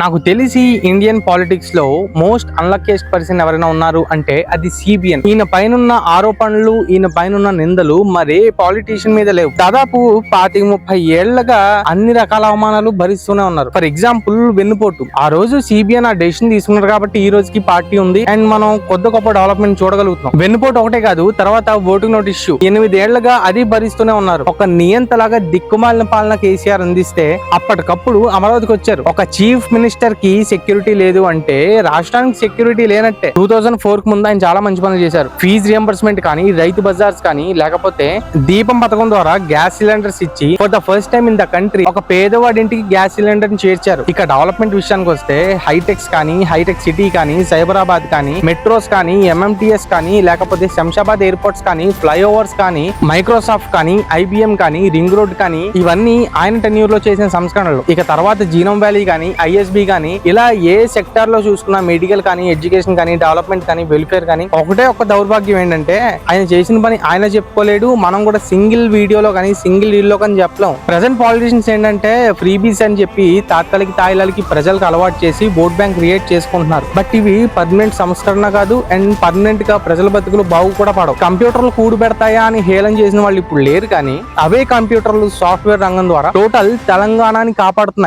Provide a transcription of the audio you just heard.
నాకు తెలిసి ఇండియన్ పాలిటిక్స్లో మోస్ట్ అన్లక్కియస్ట్ పర్సన్ ఎవరైనా ఉన్నారు అంటే అది సిబిఎన్ ఈయన పైనున్న ఆరోపణలు ఈయన పైనున్న నిందలు మరే పాలిటీషియన్ మీద లేవు. దాదాపు పాతి ముప్పై ఏళ్ళగా అన్ని రకాల అవమానాలు భరిస్తూనే ఉన్నారు. ఫర్ ఎగ్జాంపుల్ వెన్నుపోటు. ఆ రోజు సిబిఎన్ ఆ డెసిషన్ తీసుకున్నారు కాబట్టి ఈ రోజుకి పార్టీ ఉంది అండ్ మనం కొద్ది గొప్ప డెవలప్మెంట్ చూడగలుగుతున్నాం. వెన్నుపోటు ఒకటే కాదు తర్వాత ఓటింగ్ నోట్ ఇష్యూ ఎనిమిదేళ్ళగా అది భరిస్తూనే ఉన్నారు. ఒక నియంతలాగా దిక్కుమాలిన పాలన కేసీఆర్ అందిస్తే అప్పటికప్పుడు అమరావతికి వచ్చారు. ఒక చీఫ్ మినిస్టర్ కి సెక్యూరిటీ లేదు అంటే రాష్ట్రానికి సెక్యూరిటీ లేనట్టే. టూ థౌసండ్ ఫోర్కు ముందు ఆయన చాలా మంచి పనులు చేశారు. ఫీజు రియంబర్స్మెంట్ కానీ రైతు బజార్స్ కానీ లేకపోతే దీపం పథకం ద్వారా గ్యాస్ సిలిండర్స్ ఇచ్చి for the first time in the country ఒక పేదవాడి ఇంటికి గ్యాస్ సిలిండర్ని చేర్చారు. ఇక డెవలప్మెంట్ విషయానికి వస్తే హైటెక్స్ కానీ హైటెక్ సిటీ కానీ సైబరాబాద్ కానీ మెట్రోస్ కానీ ఎంఎంటీఎస్ కానీ లేకపోతే శంషాబాద్ ఎయిర్పోర్ట్స్ కానీ ఫ్లైఓవర్స్ కానీ మైక్రోసాఫ్ట్ కానీ ఐబిఎం కానీ రింగ్ రోడ్ కానీ ఇవన్నీ ఆయన టెన్యూర్లో చేసిన సంస్కరణలు. ఇక తర్వాత జీనం వ్యాలీ కానీ ఐఎస్ ఐఎస్బి కానీ ఇలా ఏ సెక్టార్లో చూసుకున్నా మెడికల్ కానీ ఎడ్యుకేషన్ కానీ డెవలప్మెంట్ కానీ వెల్ఫేర్ కానీ ఒకటే ఒక దౌర్భాగ్యం ఏంటంటే ఆయన చేసిన పని ఆయన చెప్పుకోలేడు మనం కూడా సింగిల్ వీడియోలో కానీ సింగిల్ రీల్లో కానీ చెప్పలేం. ప్రజెంట్ పాలిటిషియన్స్ ఏంటంటే ఫ్రీబీస్ అని చెప్పి తాత్కాలిక తాయిలాలకి ప్రజలకు అలవాటు చేసి ఓట్ బ్యాంక్ క్రియేట్ చేసుకుంటున్నారు. బట్ ఇవి పర్మనెంట్ సంస్కరణ కాదు అండ్ పర్మనెంట్గా ప్రజల బతుకులు బాగు కూడా పడవు. కంప్యూటర్లు కూడు పెడతాయా అని హేళన చేసిన వాళ్ళు ఇప్పుడు లేరు కానీ అవే కంప్యూటర్లు సాఫ్ట్వేర్ రంగం ద్వారా టోటల్ తెలంగాణని కాపాడుతున్నాయి.